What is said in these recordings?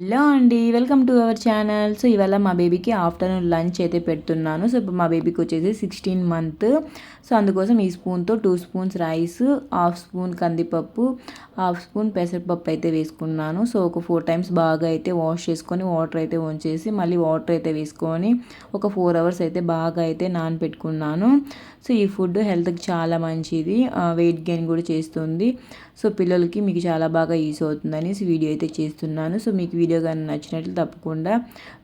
Hello అండి welcome to our channel. So ఇవాళ మా బేబీకి ఆఫ్టర్నూన్ లంచ్ అయితే పెడుతున్నాను. సో ఇప్పుడు మా బేబీకి వచ్చేసి సిక్స్టీన్ మంత్. సో అందుకోసం ఈ స్పూన్తో two spoons rice half spoon కందిపప్పు హాఫ్ స్పూన్ పెసరపప్పు అయితే వేసుకున్నాను. సో ఒక ఫోర్ టైమ్స్ బాగా అయితే వాష్ చేసుకొని వాటర్ అయితే వంచేసి మళ్ళీ వాటర్ అయితే వేసుకొని ఒక ఫోర్ అవర్స్ అయితే బాగా అయితే నానపెట్టుకున్నాను. సో ఈ ఫుడ్ హెల్త్కి చాలా మంచిది. వెయిట్ గెయిన్ కూడా చేస్తుంది. సో పిల్లలకి మీకు చాలా బాగా యూస్ అవుతుందని వీడియో అయితే చేస్తున్నాను. సో మీకు వీడియో కానీ నచ్చినట్లు తప్పకుండా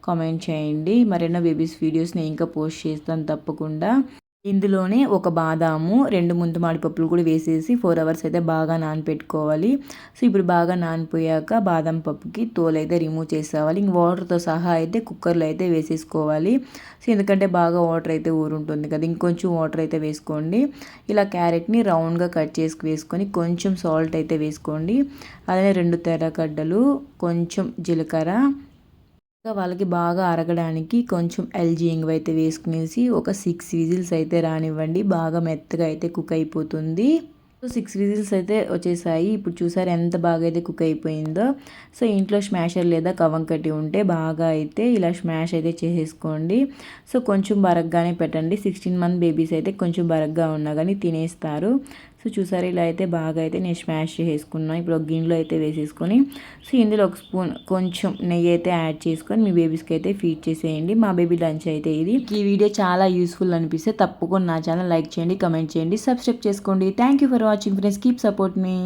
కామెంట్ చేయండి. మరెన్నో బేబీస్ వీడియోస్ నేను ఇంకా పోస్ట్ చేస్తాను తప్పకుండా. ఇందులోనే ఒక బాదాము రెండు ముందు పప్పులు కూడా వేసేసి ఫోర్ అవర్స్ అయితే బాగా నానపెట్టుకోవాలి. సో ఇప్పుడు బాగా నానిపోయాక బాదం పప్పుకి తోలు అయితే రిమూవ్ చేసుకోవాలి ఇంక వాటర్తో సహా అయితే కుక్కర్లో అయితే వేసేసుకోవాలి. సో ఎందుకంటే బాగా వాటర్ అయితే ఊరుంటుంది కదా ఇంకొంచెం వాటర్ అయితే వేసుకోండి. ఇలా క్యారెట్ని రౌండ్గా కట్ చేసి వేసుకొని కొంచెం సాల్ట్ అయితే వేసుకోండి. అలానే రెండు తెరగడ్డలు కొంచెం జీలకర్ర వాళ్ళకి బాగా అరగడానికి కొంచెం ఎల్జీ ఇంగువ అయితే వేసుకునేసి ఒక సిక్స్ విజిల్స్ అయితే రానివ్వండి. బాగా మెత్తగా అయితే కుక్ అయిపోతుంది. సో సిక్స్ విజిల్స్ అయితే వచ్చేసాయి. ఇప్పుడు చూసారు ఎంత బాగా అయితే కుక్ అయిపోయిందో. సో ఇంట్లో స్మాషర్ లేదా కవం కట్టి ఉంటే బాగా అయితే ఇలా స్మాష్ అయితే చేసేసుకోండి. సో కొంచెం బరగ్గానే పెట్టండి. సిక్స్టీన్ మంత్ బేబీస్ అయితే కొంచెం బరగ్గా ఉన్నా కానీ తినేస్తారు. సో చూసారు ఇలా అయితే బాగా అయితే నేను స్మాష్ చేసుకున్నాను ఇప్పుడు ఒక గిన్నెలో అయితే వేసేసుకొని సో ఇందులో ఒక స్పూన్ కొంచెం నెయ్యి అయితే యాడ్ చేసుకొని మీ బేబీస్కి అయితే ఫీడ్ చేసేయండి. మా బేబీ లంచ్ అయితే ఇది. ఈ వీడియో చాలా యూస్ఫుల్ అనిపిస్తే తప్పకుండా నా ఛానల్ లైక్ చేయండి కమెంట్ చేయండి సబ్స్క్రైబ్ చేసుకోండి. Thank you for watching friends. Keep support me.